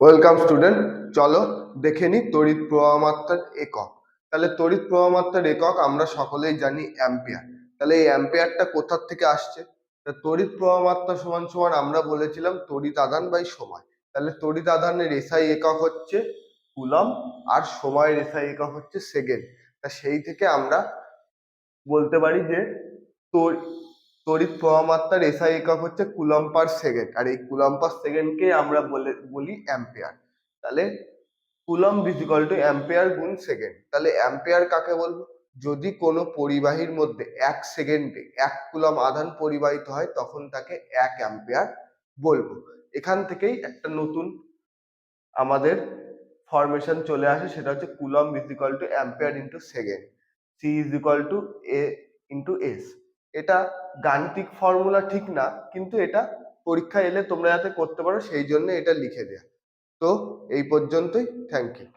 Welcome student চলো দেখে নিই তড়িৎ প্রবাহ মাত্রার একক। তাহলে তড়িৎ প্রবাহ মাত্রার একক আমরা সকলেই জানি অ্যাম্পিয়ার। তাহলে এই অ্যাম্পিয়ারটা কোথার থেকে আসছে? তড়িৎ প্রবাহ মাত্রা সমান সমান আমরা বলেছিলাম তড়িৎ আধান বাই সময়। তাহলে তড়িৎ আধানের এসআই একক হচ্ছে কুলম আর সময়ের এসআই একক হচ্ছে সেকেন্ড। তা সেই থেকে আমরা বলতে পারি যে তড়িৎ প্রবাহ মাত্রার এসআই একক হচ্ছে কুলম পার সেকেন্ড। আর এই কুলম পার সেকেন্ডকে আমরা বলে, বলি অ্যাম্পিয়ার। তাহলে কুলম ইজিক্যাল টু অ্যাম্পিয়ার গুণ সেকেন্ড। তাহলে অ্যাম্পিয়ার কাকে বলব? যদি কোনো পরিবাহীর মধ্যে এক সেকেন্ডে এক কুলম আধান পরিবাহিত হয়, তখন তাকে এক অ্যাম্পিয়ার বলব। এখান থেকেই একটা নতুন আমাদের ফরমেশন চলে আসে, সেটা হচ্ছে coulomb equal to ampere into second. C is equal to A into S এটা গাণিতিক ফর্মুলা ঠিক না, কিন্তু এটা পরীক্ষা এলে তোমরা যাতে করতে পারো, সেই জন্য এটা লিখে দেয়া। তো এই পর্যন্তই থ্যাংক ইউ